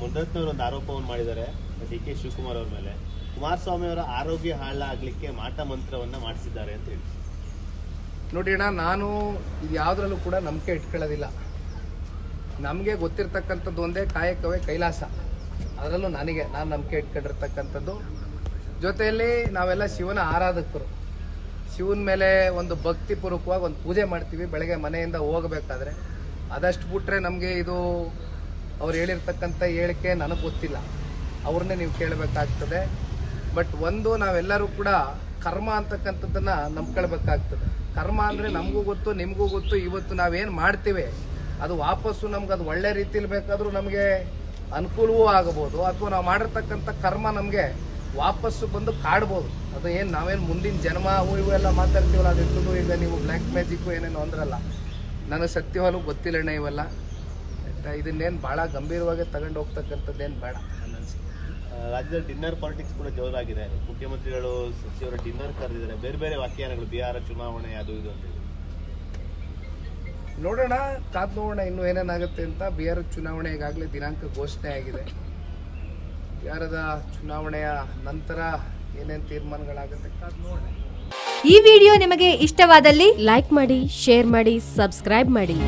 ಮುದ್ದತ್ನವರು ಒಂದು ಆರೋಪವನ್ನು ಮಾಡಿದ್ದಾರೆ, ಡಿ ಕೆ ಶಿವಕುಮಾರ್ ಅವ್ರ ಮೇಲೆ. ಕುಮಾರಸ್ವಾಮಿ ಅವರ ಆರೋಗ್ಯ ಹಾಳಾಗಲಿಕ್ಕೆ ಮಾಟ ಮಂತ್ರವನ್ನು ಮಾಡಿಸಿದ್ದಾರೆ ಅಂತ ಹೇಳಿ. ನೋಡಿ ಅಣ್ಣ, ನಾನು ಇದು ಯಾವುದ್ರಲ್ಲೂ ಕೂಡ ನಂಬಿಕೆ ಇಟ್ಕೊಳ್ಳೋದಿಲ್ಲ. ನಮಗೆ ಗೊತ್ತಿರ್ತಕ್ಕಂಥದ್ದು ಒಂದೇ ಕಾಯಕವೇ ಕೈಲಾಸ. ಅದರಲ್ಲೂ ನನಗೆ, ನಾನು ನಂಬಿಕೆ ಇಟ್ಕೊಂಡಿರ್ತಕ್ಕಂಥದ್ದು. ಜೊತೆಯಲ್ಲಿ ನಾವೆಲ್ಲ ಶಿವನ ಆರಾಧಕರು. ಶಿವನ ಮೇಲೆ ಒಂದು ಭಕ್ತಿಪೂರ್ವಕವಾಗಿ ಒಂದು ಪೂಜೆ ಮಾಡ್ತೀವಿ, ಬೆಳಗ್ಗೆ ಮನೆಯಿಂದ ಹೋಗಬೇಕಾದ್ರೆ. ಅದಷ್ಟು ಬಿಟ್ಟರೆ ನಮಗೆ ಇದು ಅವ್ರು ಹೇಳಿರ್ತಕ್ಕಂಥ ಹೇಳಿಕೆ ನನಗೆ ಗೊತ್ತಿಲ್ಲ. ಅವ್ರನ್ನೇ ನೀವು ಕೇಳಬೇಕಾಗ್ತದೆ. ಬಟ್ ಒಂದು, ನಾವೆಲ್ಲರೂ ಕೂಡ ಕರ್ಮ ಅಂತಕ್ಕಂಥದ್ದನ್ನ ನಂಬ್ಕೊಳ್ಬೇಕಾಗ್ತದೆ. ಕರ್ಮ ಅಂದರೆ ನಮಗೂ ಗೊತ್ತು, ನಿಮಗೂ ಗೊತ್ತು, ಇವತ್ತು ನಾವೇನು ಮಾಡ್ತೀವಿ, ಅದು ವಾಪಸ್ಸು ನಮ್ಗೆ ಅದು ಒಳ್ಳೆ ರೀತಿಯಲ್ಲಿ ಬೇಕಾದರೂ ನಮಗೆ ಅನುಕೂಲವೂ ಆಗಬಹುದು ಅಥವಾ ನಾವು ಮಾಡಿರ್ತಕ್ಕಂಥ ಕರ್ಮ ನಮಗೆ ವಾಪಸ್ಸು ಬಂದು ಕಾಡ್ಬೋದು. ಅದು ಏನು ನಾವೇನು ಮುಂದಿನ ಜನ್ಮ ಅವು ಇವು ಎಲ್ಲ ಮಾತಾಡ್ತೀವಲ್ಲ ಅದೆಲ್ಲೂ ಈಗ ನೀವು ಬ್ಲ್ಯಾಕ್ ಮ್ಯಾಜಿಕ್ಕು ಏನೇನು ಅಂದ್ರಲ್ಲ, ನನಗೆ ಸತ್ಯವಾಲು ಗೊತ್ತಿಲ್ಲಣ್ಣ ಇವೆಲ್ಲ? ಇದನ್ನೇನು ಭಾಳ ಗಂಭೀರವಾಗಿ ತಗೊಂಡು ಹೋಗ್ತಕ್ಕಂಥದ್ದೇನು ಬೇಡ ನನ್ನ ಅನಿಸಿಕೆ. ರಾಜ್ಯದಲ್ಲಿ ಡಿನ್ನರ್ ಪಾಲಿಟಿಕ್ಸ್ ಕೂಡ ಜೋರಾಗಿದೆ. ಮುಖ್ಯಮಂತ್ರಿಗಳು ಸಚಿವರು ಡಿನ್ನರ್ ಕರೆದಿದ್ದಾರೆ. ಬೇರೆ ಬೇರೆ ವ್ಯಾಖ್ಯಾನಗಳು ಬಿಹಾರ ಚುನಾವಣೆ ಅದು ಇದು ಅಂತ ಹೇಳಿ. ನೋಡೋಣ ಕಾದ್ ನೋಡೋಣ ಇನ್ನೂ ಏನೇನಾಗುತ್ತೆ ಅಂತ. ಬಿಹಾರ ಚುನಾವಣೆ ಈಗಾಗಲೇ ದಿನಾಂಕ ಘೋಷಣೆ ಆಗಿದೆ. ಬಿಹಾರದ ಚುನಾವಣೆಯ ನಂತರ ಏನೇನು ತೀರ್ಮಾನಗಳಾಗುತ್ತೆ ಕಾದ್ ನೋಡೋಣ. ಈ ವಿಡಿಯೋ ನಿಮಗೆ ಇಷ್ಟವಾದಲ್ಲಿ ಲೈಕ್ ಮಾಡಿ ಶೇರ್ ಮಾಡಿ ಸಬ್ಸ್ಕ್ರೈಬ್ ಮಾಡಿ.